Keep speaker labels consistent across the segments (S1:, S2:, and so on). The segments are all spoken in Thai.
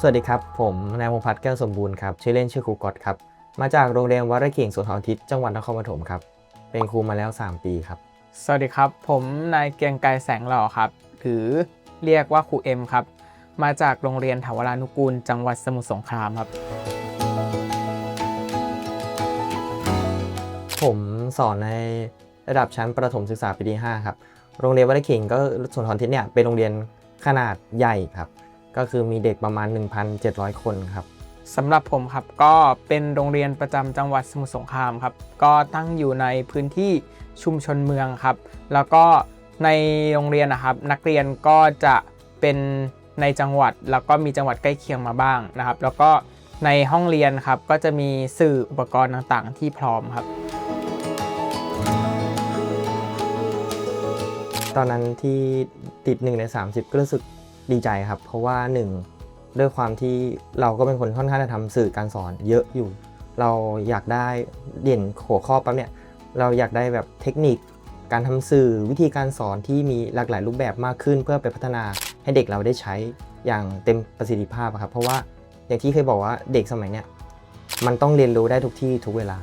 S1: สวัสดีครับ ผมนายพงษ์พัฒน์แก้วสมบูรณ์ครับ ชื่อเล่นชื่อครูก๊อตครับ มาจากโรงเรียนวัดไร่ขิงสวนทองอาทิตย์จังหวัดนครปฐมครับ เป็นครูมาแล้ว 3 ปีครับ
S2: สวัสดีครับ ผมนายเกรียงไกรแสงหล่อครับ หรือเรียกว่าครูเอ็มครับ มาจากโรงเรียนถาวรานุกูล จังหวัดสมุทรสงครามครับ
S1: ผมสอนในระดับชั้นประถมศึกษาปีที่5ครับ โรงเรียนวัดไร่ขิงก็สวนทองอาทิตย์เนี่ยเป็นโรงเรียนขนาดใหญ่ครับ ก็คือมีเด็กประมาณ 1,700 คนครับ
S2: สำหรับผมครับก็เป็นโรงเรียนประจำจังหวัดสมุทรสงครามครับ ก็ตั้งอยู่ในพื้นที่ชุมชนเมืองครับ แล้วก็ในโรงเรียนนะครับ นักเรียนก็จะเป็นในจังหวัดแล้วก็มีจังหวัดใกล้เคียงมาบ้างนะครับ แล้วก็ในห้องเรียนครับก็จะมีสื่ออุปกรณ์ต่างๆ ที่พร้อมครับ
S1: ตอนนั้นที่ติด1ใน 30 ก็รู้สึก ดีใจครับ เพราะว่า1ด้วยความที่เราก็เป็นคนค่อนข้างจะทำสื่อการสอนเยอะอยู่ เราอยากได้เด่นหัวข้อปั๊บเนี่ยเราอยากได้แบบเทคนิคการทำสื่อวิธีการสอนที่มีหลากหลายรูปแบบมากขึ้น เพื่อไปพัฒนาให้เด็กเราได้ใช้อย่างเต็มประสิทธิภาพครับ เพราะว่าอย่างที่เคยบอกว่าเด็กสมัยเนี้ยมันต้องเรียนรู้ได้ทุกที่ทุกเวลา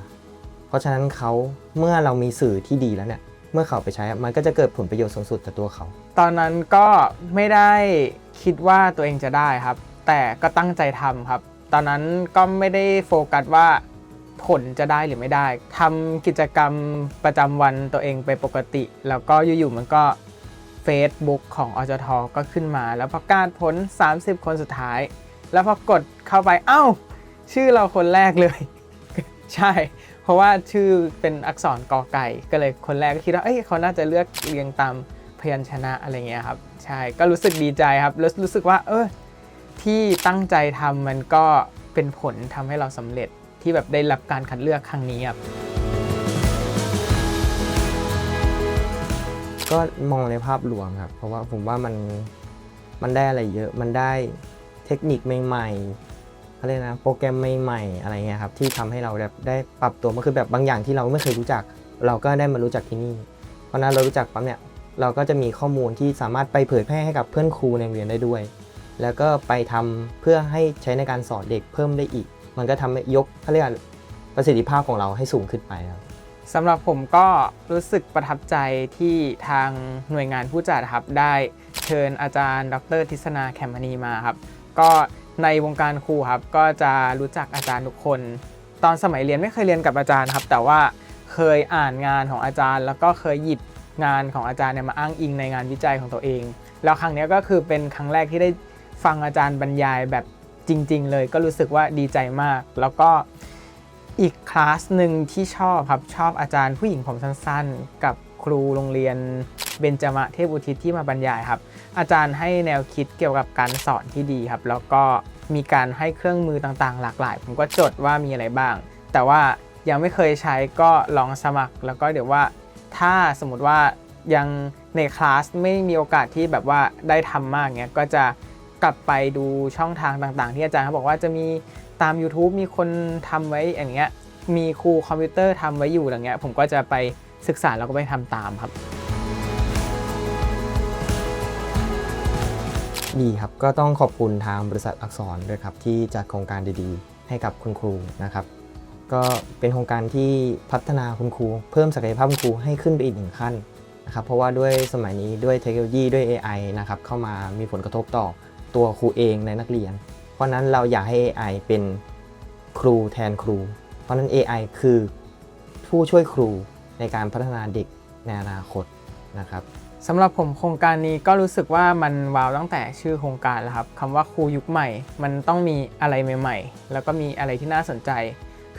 S1: เพราะฉะนั้นเขาเมื่อเรามีสื่อที่ดีแล้วเนี่ย เมื่อเขาไปใช้มันก็จะเกิดผลประโยชน์สูงสุดต่อตัวเขา
S2: ตอนนั้นก็ไม่ได้คิดว่าตัวเองจะได้ครับ แต่ก็ตั้งใจทำครับ ตอนนั้นก็ไม่ได้โฟกัสว่าผลจะได้หรือไม่ได้ทำกิจกรรมประจำวันตัวเองไปปกติ แล้วก็อยู่ๆมันก็ Facebook ของอจทก็ขึ้นมา แล้วประกาศผล 30 คนสุดท้าย แล้วพอกดเข้าไป เอ้า ชื่อเราคนแรกเลย ใช่ เพราะว่าชื่อเป็นอักษรกอไก่ ก็เลยคนแรกก็คิดว่าเอ้ยเขาน่าจะเลือกเรียงตามพยัญชนะอะไรเงี้ยครับใช่ก็รู้สึกดีใจครับรู้รู้สึกว่า เออที่ตั้งใจทำมันก็เป็นผลทำให้เราสำเร็จที่แบบได้รับการคัดเลือกครั้งนี้ครับ
S1: ก็มองในภาพรวมครับ เพราะว่าผมว่ามันมันได้อะไรเยอะมันได้เทคนิคใหม่ๆ เขาเรียกนะโปรแกรมใหม่ๆอะไรเงี้ยครับที่ทำให้เราแบบได้ปรับตัวมันคือแบบบางอย่างที่เราไม่เคยรู้จัก เราก็ได้มารู้จักที่นี่ เพราะนั้นเรารู้จักปั๊บเนี่ยเราก็จะมีข้อมูลที่สามารถไปเผยแพร่ให้กับเพื่อนครูในโรงเรียนได้ด้วย แล้วก็ไปทำเพื่อให้ใช้ในการสอนเด็กเพิ่มได้อีก มันก็ทำให้ยกเขาเรียกประสิทธิภาพของเราให้สูงขึ้นไปครับ
S2: สำหรับผมก็รู้สึกประทับใจที่ทางหน่วยงานผู้จัดครับได้เชิญอาจารย์ ดรทิศนาแคมมณีมาครับ ก็ ในวงการครูครับก็จะรู้จักอาจารย์ทุกคน ตอนสมัยเรียนไม่เคยเรียนกับอาจารย์ครับ แต่ว่าเคยอ่านงานของอาจารย์ แล้วก็เคยหยิบงานของอาจารย์เนี่ยมาอ้างอิงในงานวิจัยของตัวเอง แล้วครั้งนี้ก็คือเป็นครั้งแรกที่ได้ฟังอาจารย์บรรยายแบบจริง ๆ เลย ก็รู้สึกว่าดีใจมาก แล้วก็อีกคลาสหนึ่งที่ชอบครับชอบอาจารย์ผู้หญิงผมสั้นๆ กับครูโรงเรียน เบญจมะเทพอุทิศที่มาบรรยายครับ อาจารย์ให้แนวคิดเกี่ยวกับการสอนที่ดีครับ แล้วก็มีการให้เครื่องมือต่างๆ หลากหลาย ผมก็จดว่ามีอะไรบ้าง แต่ว่ายังไม่เคยใช้ก็ลองสมัคร แล้วก็เดี๋ยวว่าถ้าสมมติว่ายังในคลาสไม่มีโอกาสที่แบบว่าได้ทำมากเงี้ยก็จะกลับไปดูช่องทางต่างๆ ที่อาจารย์เขาบอกว่าจะมีตาม YouTube มีคนทำไว้อย่างเงี้ยมีครูคอมพิวเตอร์ทำไว้อยู่อย่างเงี้ยผมก็จะไปศึกษาแล้วก็ไปทำตามครับ
S1: ดีครับ ก็ต้องขอบคุณทางบริษัทอักษรด้วยครับที่จัดโครงการดีๆ ให้กับคุณครูนะครับก็เป็นโครงการที่พัฒนาคุณครู เพิ่มศักยภาพคุณครูให้ขึ้นไปอีกหนึ่งขั้นนะครับเพราะว่าด้วยสมัยนี้ด้วยเทคโนโลยีด้วย AI นะครับเข้ามามีผลกระทบต่อตัวครูเองในนักเรียน เพราะนั้นเราอยากให้ AI เป็นครูแทนครู เพราะนั้น AI คือผู้ช่วยครูในการพัฒนาเด็กในอนาคตนะครับ
S2: สำหรับผมโครงการนี้ก็รู้สึกว่ามันว้าวตั้งแต่ชื่อโครงการแล้วครับคำว่าครูยุคใหม่ มันต้องมีอะไรใหม่ๆ แล้วก็มีอะไรที่น่าสนใจ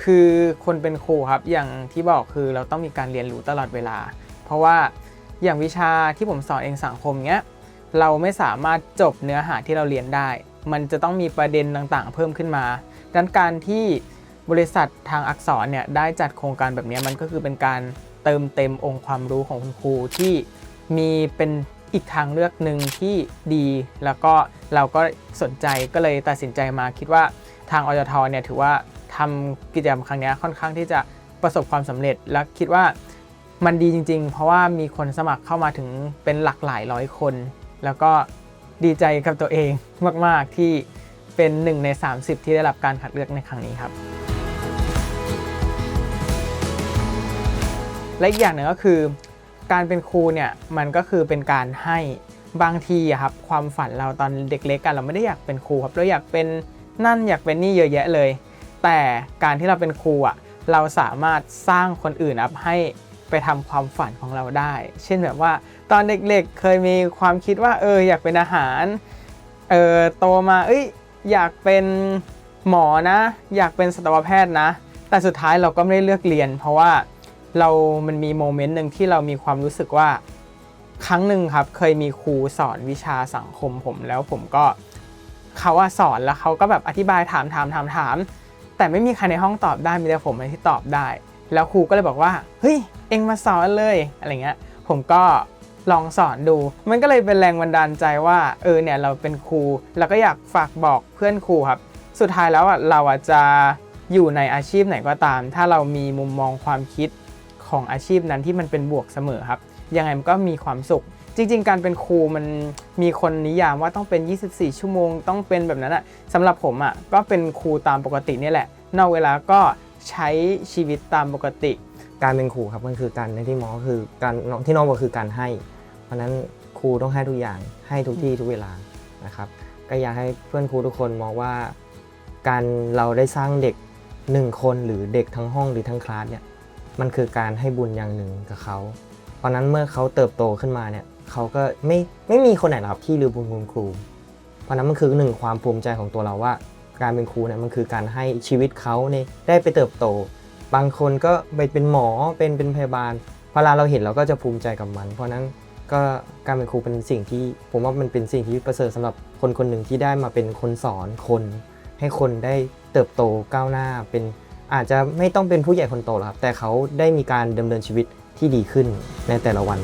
S2: คือคนเป็นครูครับอย่างที่บอกคือเราต้องมีการเรียนรู้ตลอดเวลา เพราะว่าอย่างวิชาที่ผมสอนเองสังคมเนี้ยเราไม่สามารถจบเนื้อหาที่เราเรียนได้ มันจะต้องมีประเด็นต่างๆ เพิ่มขึ้นมาดังนั้นการที่บริษัททางอักษรเนี่ยได้จัดโครงการแบบนี้มันก็คือเป็นการเติมเต็มองค์ความรู้ของคุณครูที่ มีเป็นอีกทางเลือกหนึ่งที่ดี แล้วก็เราก็สนใจก็เลยตัดสินใจมาคิดว่าทางอจทเนี่ยถือว่าทำกิจกรรมครั้งนี้ค่อนข้างที่จะประสบความสำเร็จและคิดว่ามันดีจริง ๆ เพราะว่ามีคนสมัครเข้ามาถึงเป็นหลักหลายร้อยคน แล้วก็ดีใจกับตัวเองมาก ๆ ที่เป็นหนึ่งใน 30 ที่ได้รับการคัดเลือกในครั้งนี้ครับ และอีกอย่างหนึ่งก็คือ การเป็นครูเนี่ยมันก็คือเป็นการให้บางทีครับความฝันเราตอนเด็กๆกันเราไม่ได้อยากเป็นครูครับเราอยากเป็นนั่นอยากเป็นนี่เยอะแยะเลย แต่การที่เราเป็นครูอะเราสามารถสร้างคนอื่นครับให้ไปทำความฝันของเราได้ เช่นแบบว่าตอนเด็กๆเคยมีความคิดว่าเอออยากเป็นอาหารเออโตมาเอ้ยอยากเป็นหมอนะ อยากเป็นสัตวแพทย์นะ แต่สุดท้ายเราก็ไม่ได้เลือกเรียน เพราะว่า เรามันมีโมเมนต์หนึ่งที่เรามีความรู้สึกว่าครั้งหนึ่งครับเคยมีครูสอนวิชาสังคมผมแล้วผมก็เขาอะสอนแล้วเขาก็แบบอธิบายถามถามถามถามแต่ไม่มีใครในห้องตอบได้มีแต่ผมที่ตอบได้ แล้วครูก็เลยบอกว่าเฮ้ยเอ็งมาสอนเลยอะไรเงี้ยผมก็ลองสอนดู มันก็เลยเป็นแรงบันดาลใจว่าเออเนี่ยเราเป็นครูแล้วก็อยากฝากบอกเพื่อนครูครับ สุดท้ายแล้วอะเราอะจะอยู่ในอาชีพไหนก็ตาม ถ้าเรามีมุมมองความคิด ของอาชีพนั้นที่มันเป็นบวกเสมอครับ ยังไงมันก็มีความสุข จริง ๆ การเป็นครูมันมีคนนิยามว่าต้องเป็น 24 ชั่วโมง ต้องเป็นแบบนั้นอะสำหรับผมอะก็เป็นครูตามปกตินี่แหละ นอกเวลาก็ใช้ชีวิตตามปกติ
S1: การเป็นครูครับมันคือการในที่หมอคือการที่น้องบอกคือการให้ เพราะฉะนั้นครูต้องให้ทุกอย่างให้ทุกที่ทุกเวลานะครับก็อยากให้เพื่อนครูทุกคนมองว่า การเราได้สร้างเด็กหนึ่งคนหรือเด็กทั้งห้องหรือทั้งคลาสเนี่ย มันคือการให้บุญอย่างหนึ่งกับเขา เพราะนั้นเมื่อเขาเติบโตขึ้นมาเนี่ยเขาก็ไม่ไม่มีคนไหนหรอกที่ลืมบุญคุณครู เพราะนั้นมันคือหนึ่งความภูมิใจของตัวเราว่า การเป็นครูเนี่ยมันคือการให้ชีวิตเขาเนี่ยได้ไปเติบโต บางคนก็ไปเป็นหมอเป็นเป็นพยาบาลเวลาเราเห็นเราก็จะภูมิใจกับมัน เพราะนั้นก็การเป็นครูเป็นสิ่งที่ ผมว่ามันเป็นสิ่งที่ประเสริฐสำหรับคนคนหนึ่งที่ได้มาเป็นคนสอนคน ให้คนได้เติบโตก้าวหน้าเป็น อาจจะไม่ต้องเป็นผู้ใหญ่คนโตหรอกครับ แต่เขาได้มีการดำเนินชีวิตที่ดีขึ้นในแต่ละวัน